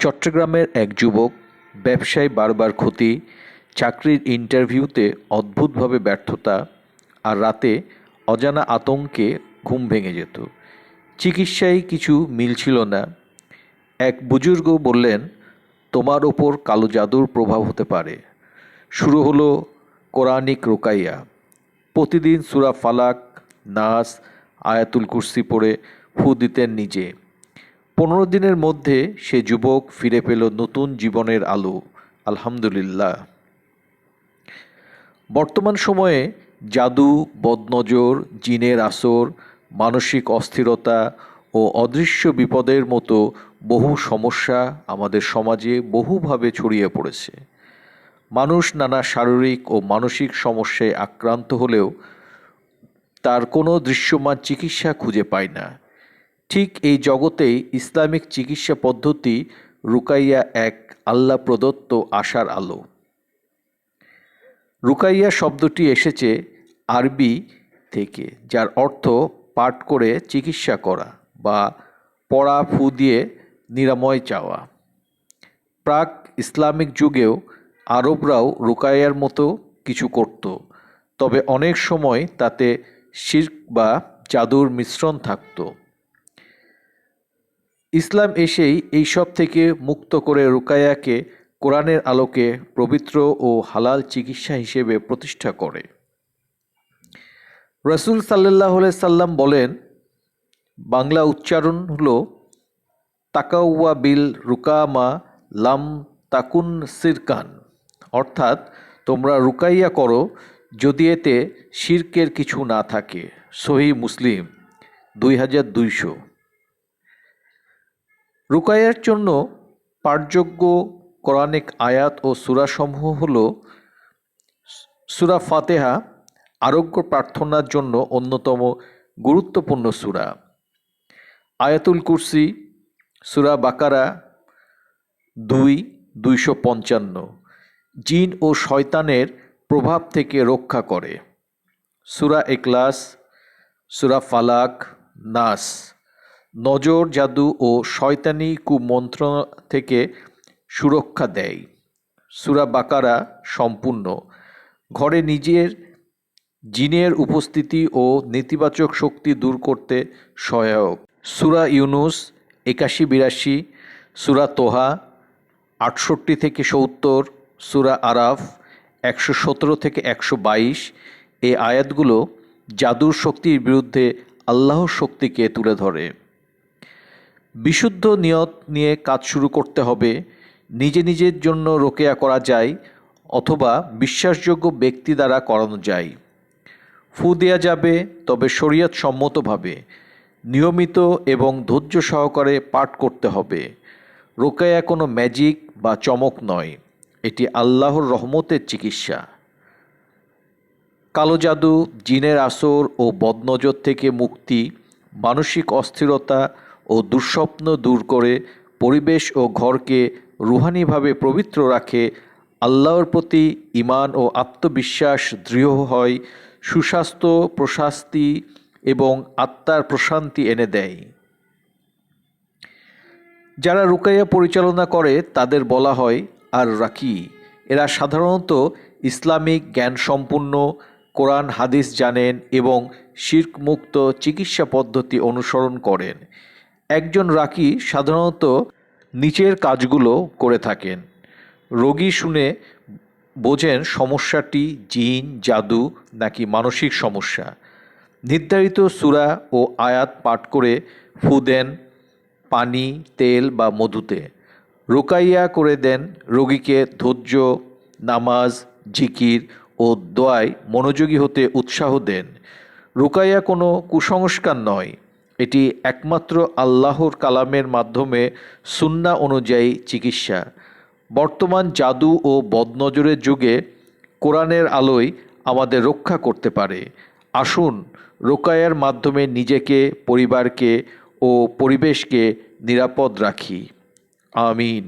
চট্টগ্রামের এক যুবক ব্যবসায় বারবার ক্ষতি, চাকরির ইন্টারভিউতে অদ্ভুতভাবে ব্যর্থতা আর রাতে অজানা আতঙ্কে ঘুম ভেঙে যেত। চিকিৎসায় কিছু মিল ছিল না। এক বুজুর্গ বললেন, তোমার ওপর কালো জাদুর প্রভাব হতে পারে। শুরু হলো কোরআনিক রোকাইয়া। প্রতিদিন সুরা ফালাক, নাস, আয়াতুল কুরসি পড়ে ফু দিতেন নিজে। পনেরো দিনের মধ্যে সে যুবক ফিরে পেল নতুন জীবনের আলো। আলহামদুলিল্লাহ। বর্তমান সময়ে জাদু, বদনজর, জিনের আসর, মানসিক অস্থিরতা ও অদৃশ্য বিপদের মতো বহু সমস্যা আমাদের সমাজে বহুভাবে ছড়িয়ে পড়েছে। মানুষ নানা শারীরিক ও মানসিক সমস্যায় আক্রান্ত হলেও তার কোনো দৃশ্যমান চিকিৎসা খুঁজে পায় না। ঠিক এই জগতেই ইসলামিক চিকিৎসা পদ্ধতি রুকাইয়া এক আল্লাহ প্রদত্ত আশার আলো। রুকাইয়া শব্দটি এসেছে আরবি থেকে, যার অর্থ পাঠ করে চিকিৎসা করা বা পড়া, ফু দিয়ে নিরাময় চাওয়া। প্রাক ইসলামিক যুগেও আরবরাও রুকাইয়ার মতো কিছু করত, তবে অনেক সময় তাতে শির্ক বা জাদুর মিশ্রণ থাকতো। ইসলাম এসেই এইসব থেকে মুক্ত করে রুকায়াকে কোরআনের আলোকে পবিত্র ও হালাল চিকিৎসা হিসেবে প্রতিষ্ঠা করে। রসুল সাল্লাহ সাল্লাম বলেন, বাংলা উচ্চারণ হল তাকাউয়া বিল রুকামা লাম তাকুন সিরকান। অর্থাৎ, তোমরা রুকাইয়া করো যদি এতে শির্কের কিছু না থাকে। সহি মুসলিম দুই হাজার দুইশো। রুকাইয়ার জন্য পাঠযোগ্য কোরআনিক আয়াত ও সুরাসমূহ হল সুরা ফাতেহা, আরোগ্য প্রার্থনার জন্য অন্যতম গুরুত্বপূর্ণ সুরা। আয়াতুল কুরসি, সুরা বাকারা দুই, দুইশো পঞ্চান্ন। জিন ও শয়তানের প্রভাব থেকে রক্ষা করে। সুরা এক্লাস সুরা ফালাক, নাস। নজর, জাদু ও শয়তানি কুমন্ত্র থেকে সুরক্ষা দেয়। সুরা বাকারা সম্পূর্ণ। ঘরে নিজের জিনের উপস্থিতি ও নেতিবাচক শক্তি দূর করতে সহায়ক। সুরা ইউনুস একাশি বিরাশি, সুরা তোহা আটষট্টি থেকে সত্তর, সুরা আরাফ একশো সতেরো থেকে একশো বাইশ। এই আয়াতগুলো জাদুর শক্তির বিরুদ্ধে আল্লাহর শক্তিকে তুলে ধরে। বিশুদ্ধ নিয়ত নিয়ে কাজ শুরু করতে হবে, নিজে নিজের জন্য রোকেয়া করা যায় অথবা বিশ্বাসযোগ্য ব্যক্তি দ্বারা করানো যায়। ফু দেওয়া যাবে, তবে শরীয়ত সম্মতভাবে নিয়মিত এবং ধৈর্য সহকারে পাঠ করতে হবে। রোকেয়া কোনো ম্যাজিক বা চমক নয়, এটি আল্লাহর রহমতের চিকিৎসা। কালো জাদু, জিনের আসর ও বদনজর থেকে মুক্তি, মানসিক অস্থিরতা ও দুঃস্বপ্ন দূর করে পরিবেশ ও ঘরকে রুহানিভাবে পবিত্র রাখে, আল্লাহর প্রতি ইমান ও আত্মবিশ্বাস দৃঢ় হয়, সুস্বাস্থ্য, প্রশাস্তি এবং আত্মার প্রশান্তি এনে দেয়। যারা রুকাইয়া পরিচালনা করে, তাদের বলা হয় আর রাকি এরা সাধারণত ইসলামিক জ্ঞান সম্পূর্ণ কোরআন, হাদিস জানেন এবং শির্ক মুক্ত চিকিৎসা পদ্ধতি অনুসরণ করেন। একজন রাকি সাধারণত নিচের কাজগুলো করে থাকেন। রোগী শুনে বোঝেন সমস্যাটি জিন, জাদু নাকি মানসিক সমস্যা। নির্ধারিত সুরা ও আয়াত পাঠ করে ফু দেন পানি, তেল বা মধুতে। রোকাইয়া করে দেন রোগীকে ধৈর্য, নামাজ, জিকির ও দোয়ায় মনোযোগী হতে উৎসাহ দেন। রোকাইয়া কোনো কুসংস্কার নয়। এটি একমাত্র আল্লাহর কালামের মাধ্যমে সুন্না অনুযায়ী চিকিৎসা। বর্তমান জাদু ও বদনজরের যুগে কোরআনের আলোয় আমাদের রক্ষা করতে পারে। আসুন, রোকায়ার মাধ্যমে নিজেকে, পরিবারকে ও পরিবেশকে নিরাপদ রাখি। আমিন।